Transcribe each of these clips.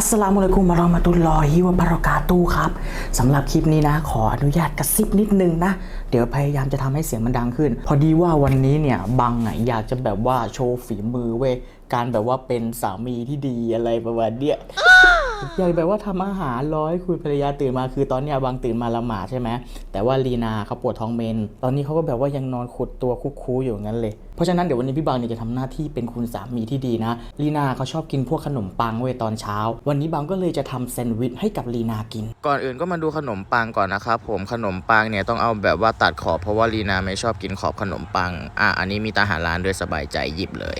อัสสลามุอะลัยกุมมารอมาตุลลอฮิวะบะเราะกาตูครับสำหรับคลิปนี้นะ ขออนุญาตกระซิบนิดนึงนะ เดี๋ยวพยายามจะทำให้เสียงมันดังขึ้น พอดีว่าวันนี้เนี่ยบังอะอยากจะแบบว่าโชว์ฝีมือเว้ยการแบบว่าเป็นสามีที่ดีอะไรประมาณเนี้ย อยากแบบว่าทำอาหารร้อให้คุณภรรยาตื่นมาคือตอนเนี้ยบางตื่นมาละหมาดใช่ไหมแต่ว่าลีนาเขาปวดท้องเมน ตอนนี้เขาก็แบบว่ายังนอนขดตัวคุกคูอยู่งั้นเลย เพราะฉะนั้นเดี๋ยววันนี้พี่บางเนี่ยจะทำหน้าที่เป็นคุณสามีที่ดีนะลีนาเขาชอบกินพวกขนมปังเว้ยตอนเช้า วันนี้บางก็เลยจะทำแซนด์วิชให้กับลีนากิน ก่อนอื่นก็มาดูขนมปังก่อนนะครับผมขนมปังเนี่ยต้องเอาแบบว่าตัดขอบเพราะว่าลีนาไม่ชอบกินขอบขนมปังอะอันนี้มีตาหารร้านด้วยสบายใจหยิบเลย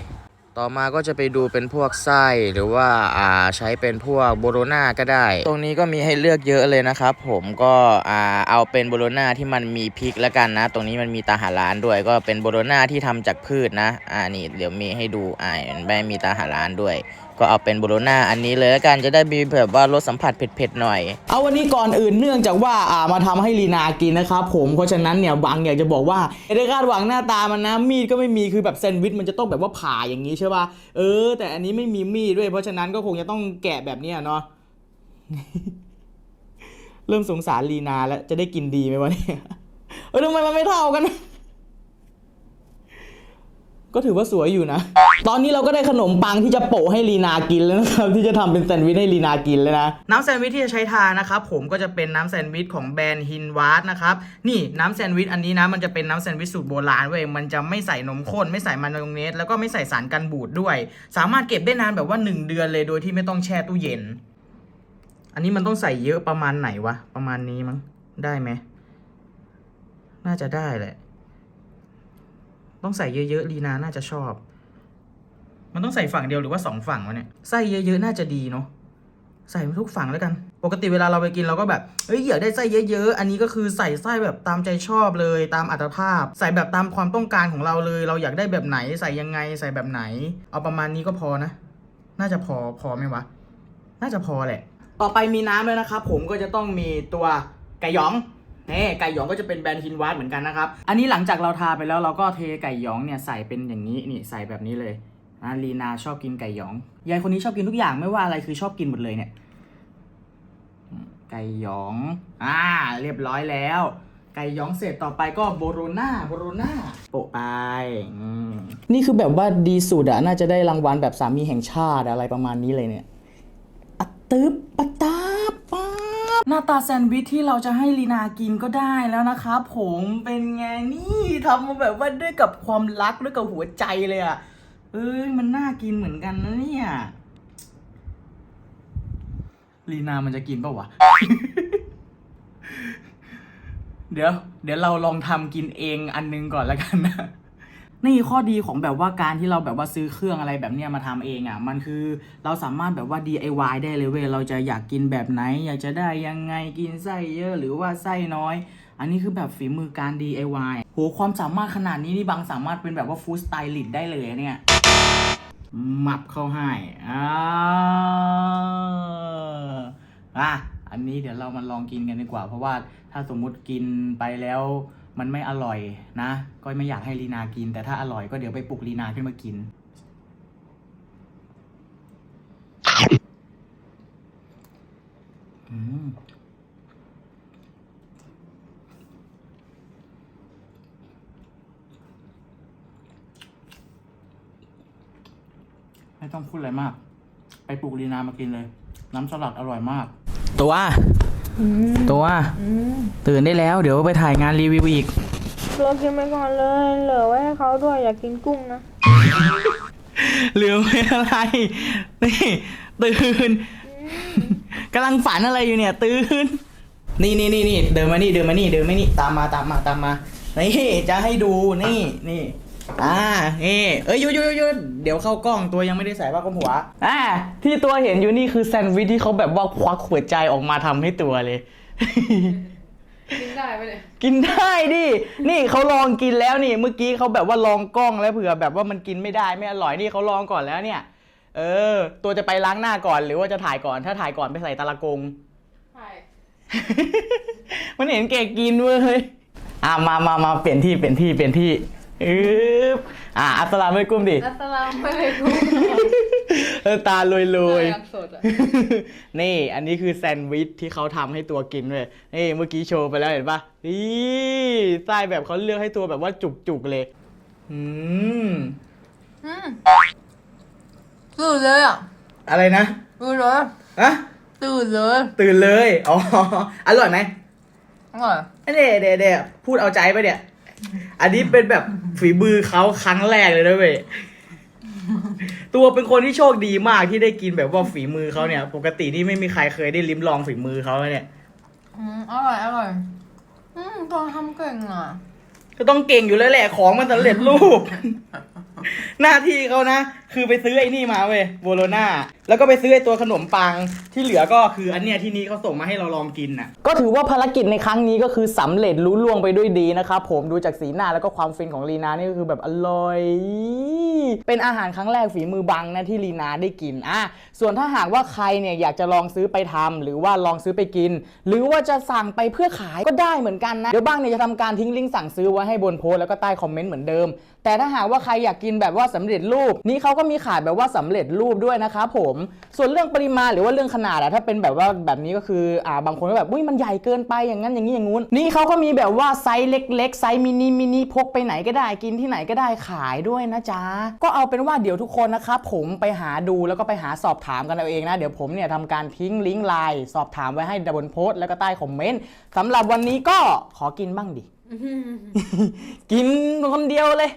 ต่อมาก็จะไปดูเป็นพวกไส้หรือว่าอ่าใช้เป็นพวกโบโลน่าก็ได้ ตรงนี้ก็มีให้เลือกเยอะเลยนะครับ ผมก็อ่าเอาเป็นโบโลน่าที่มันมีพริกแล้วกันนะ ตรงนี้มันมีตาหาร้านด้วย ก็เป็นโบโลน่าที่ทำจากพืชนะ อ่านี่เดี๋ยวมีให้ดูอ่าไม่มีตาหารร้านด้วย ก็เอาเป็นโบโลนาอันนี้เลยแล้วกันจะได้มีแบบว่ารสสัมผัสเผ็ดๆหน่อย เอาวันนี้ก่อนอื่นเนื่องจากว่าอ่ามาทำให้ลีนากินนะครับผมเพราะฉะนั้นเนี่ยบางอยากจะบอกว่าไม่ได้คาดหวังหน้าตามันนะมีดก็ไม่มีคือแบบแซนด์วิชมันจะต้องแบบว่าผ่าอย่างนี้ใช่ป่ะเออ แต่อันนี้ไม่มีมีดด้วย เพราะฉะนั้นก็คงจะต้องแกะแบบนี้เนาะเริ่มสงสารลีนาแล้วจะได้กินดีไหมวะเนี่ยเออทำไมมันไม่เท่ากัน ก็ถือว่าสวยอยู่นะ ตอนนี้เราก็ได้ขนมปังที่จะโปะให้ลีนากินแล้วนะครับ ที่จะทำเป็นแซนด์วิชให้ลีนากินแล้วนะ น้ำแซนด์วิชที่จะใช้ทานนะครับผมก็จะเป็นน้ำแซนด์วิชของแบรนด์ฮินวาร์ดนะครับ นี่น้ำแซนด์วิชอันนี้นะ มันจะเป็นน้ำแซนด์วิชสูตรโบราณเว้ยมันจะไม่ใส่นมข้นไม่ใส่มายองเนสแล้วก็ไม่ใส่สารกันบูดด้วย สามารถเก็บได้นานแบบว่า 1 เดือนเลยโดยที่ไม่ต้องแช่ตู้เย็น อันนี้มันต้องใส่เยอะประมาณไหนวะประมาณนี้มั้งได้ไหมน่าจะได้แหละ ต้องใส่เยอะๆลีนาน่าจะชอบ มันต้องใส่ฝั่งเดียวหรือว่าสองฝั่งวะเนี่ยไส้เยอะๆน่าจะดีเนาะใส่ทุกฝั่งแล้วกัน ปกติเวลาเราไปกินเราก็แบบเอ้ยอยากได้ไส้เยอะๆ อันนี้ก็คือใส่ไส้แบบตามใจชอบเลย ตามอัตภาพ ใส่แบบตามความต้องการของเราเลย เราอยากได้แบบไหนใส่ยังไงใส่แบบไหน เอาประมาณนี้ก็พอนะ น่าจะพอพอไหมวะ น่าจะพอแหละ ต่อไปมีน้ำแล้วนะครับผมก็จะต้องมีตัวไก่หยอง นี่ไก่หยองก็จะเป็นแบรนด์ฮินวาร์ดเหมือนกันนะครับ อันนี้หลังจากเราทาไปแล้วเราก็เทไก่หยองเนี่ยใส่เป็นอย่างนี้นี่ใส่แบบนี้เลยนะลีนาชอบกินไก่หยองยายคนนี้ชอบกินทุกอย่างไม่ว่าอะไรคือชอบกินหมดเลยเนี่ย ไก่หยอง อ่า เรียบร้อยแล้ว ไก่หยองเสร็จต่อไปก็โบโรนาโบโรนาโปะไปอืมนี่คือแบบว่าดีสุดอะน่าจะได้รางวัลแบบสามีแห่งชาติอะไรประมาณนี้เลยเนี่ยอตึบปะตาป๊า หน้าตาแซนด์วิชที่เราจะให้ลีนากินก็ได้แล้วนะครับผมเป็นไงนี่ทำมาแบบว่าด้วยกับความรักด้วยกับหัวใจเลยอะเอ้ยมันน่ากินเหมือนกันนะเนี่ยลีนามันจะกินเปล่าวะ เดี๋ยว เดี๋ยวเราลองทำกินเองอันนึงก่อนแล้วกันนะ นี่ข้อดีของแบบว่าการที่เราแบบว่าซื้อเครื่องอะไรแบบเนี้ยมาทำเองอะ่ะมันคือเราสามารถแบบว่า DIY ได้เลยเว้ยเราจะอยากกินแบบไหน อยากจะได้ยังไงกินไส้เยอะหรือว่าไส้น้อย อันนี้คือแบบฝีมือการ DIY โหความสามารถขนาดนี้นี่บางสามารถเป็นแบบว่าฟู้ดสไตลิสต์ได้เลยเนี่ยหมับเข้าให้อ่าอะอันนี้เดี๋ยวเรามาลองกินกันดีกว่า เพราะว่าถ้าสมมุติกินไปแล้ว มันไม่อร่อยนะ ก็ไม่อยากให้ลีนากิน แต่ถ้าอร่อยก็เดี๋ยวไปปลุกลีนาขึ้นมากิน อืมไม่ต้องพูดอะไรมาก ไปปลุกลีนามากินเลย น้ำสลัดอร่อยมาก ตัว ตัวตื่นได้แล้ว เดี๋ยวไปถ่ายงานรีวิวอีก เรากินไปก่อนเลย เหลือไว้ให้เขาด้วยอยากกินกุ้งนะเหลือไว้อะไร นี่ ตื่นกำลังฝันอะไรอยู่เนี่ย ตื่น นี่นี่นี่นี่เดินมานี่เดินมานี่เดินมานี่ตามมาตามมาตามมา นี่จะให้ดูนี่นี่ อ่านี่เอ้ยหยุดหยุดหยุดหยุดเดี๋ยวเข้ากล้องตัวยังไม่ได้ใส่ผ้าคลุมหัว อ่า ที่ตัวเห็นอยู่นี่คือแซนด์วิชที่เขาแบบว่าควักหัวใจออกมาทำให้ตัวเลย กินได้ไหมเนี่ยกินได้ดิ นี่เขาลองกินแล้วนี่ เมื่อกี้เขาแบบว่าลองกล้องแล้วเผื่อแบบว่ามันกินไม่ได้ไม่อร่อยนี่เขาลองก่อนแล้วเนี่ย เออ ตัวจะไปล้างหน้าก่อนหรือว่าจะถ่ายก่อน ถ้าถ่ายก่อนไปใส่ตะละกง ใช่มันเห็นแกกินเว้ยอะมามามาเปลี่ยนที่เปลี่ยนที่เปลี่ยนที่ อึ๊บอะอัสสลามไม่กุ้มดิ อัสสลามไม่เลยกูเออตาลอยลอยอยากสดอะนี่อันนี้คือแซนด์วิชที่เขาทำให้ตัวกินเลยนี่เมื่อกี้โชว์ไปแล้วเห็นปะนี่ไส้แบบเขาเลือกให้ตัวแบบว่าจุกๆเลย อืม อืมตื่นเลยอะอะไรนะตื่นเลยอะตื่นเลยตื่นเลย อ๋อ อร่อยไหมอร่อย เด็เด็เด็พูดเอาใจปะเนี่ย อันนี้เป็นแบบฝีมือเขาครั้งแรกเลยนะเว้ย ตัวเป็นคนที่โชคดีมากที่ได้กินแบบว่าฝีมือเขาเนี่ย ปกตินี่ไม่มีใครเคยได้ลิ้มลองฝีมือเขาเลยเนี่ย อืมอร่อยอร่อย อืมตอนทำเก่งอะ ก็ต้องเก่งอยู่แล้วแหละของมันสำเร็จรูป หน้าที่เขานะ คือไปซื้อไอ้นี่มาเว้ยโบโลนาแล้วก็ไปซื้อไอ้ตัวขนมปังที่เหลือก็คืออันเนี้ยที่นี้เขาส่งมาให้เราลองกินน่ะ ก็ถือว่าภารกิจในครั้งนี้ก็คือสำเร็จลุล่วงไปด้วยดีนะครับผมดูจากสีหน้าแล้วก็ความฟินของลีนานี่ก็คือแบบอร่อย เป็นอาหารครั้งแรกฝีมือบังนะที่ลีนาได้กินอะส่วนถ้าหากว่าใครเนี่ยอยากจะลองซื้อไปทำหรือว่าลองซื้อไปกิน หรือว่าจะสั่งไปเพื่อขายก็ได้เหมือนกันนะเดี๋ยวบ้างเนี่ยจะทำการทิ้งลิงก์สั่งซื้อไว้ให้บนโพสต์แล้วก็ใต้คอมเมนต์เหมือนเดิม แต่ถ้าหากว่าใครอยากกินแบบว่าสำเร็จรูปนี่เขาก็มีขายแบบว่าสำเร็จรูปด้วยนะครับผมส่วนเรื่องปริมาณหรือว่าเรื่องขนาดอะถ้าเป็นแบบว่าแบบนี้ก็คืออ่าบางคนก็แบบอุ้ยมันใหญ่เกินไปอย่างนั้นอย่างนี้อย่างงู้นนี่เขาก็มีแบบว่าไซส์เล็ก ๆ ไซส์มินิมินิพกไปไหนก็ได้กินที่ไหนก็ได้ขายด้วยนะจ๊ะก็เอาเป็นว่าเดี๋ยวทุกคนนะครับผมไปหาดูแล้วก็ไปหาสอบถามกันเอาเองนะเดี๋ยวผมเนี่ยทำการทิ้งลิงก์ไลน์สอบถามไว้ให้บนโพสต์แล้วก็ใต้คอมเมนต์สำหรับวันนี้ก็ขอกินบ้างดิ กินคนเดียวเลย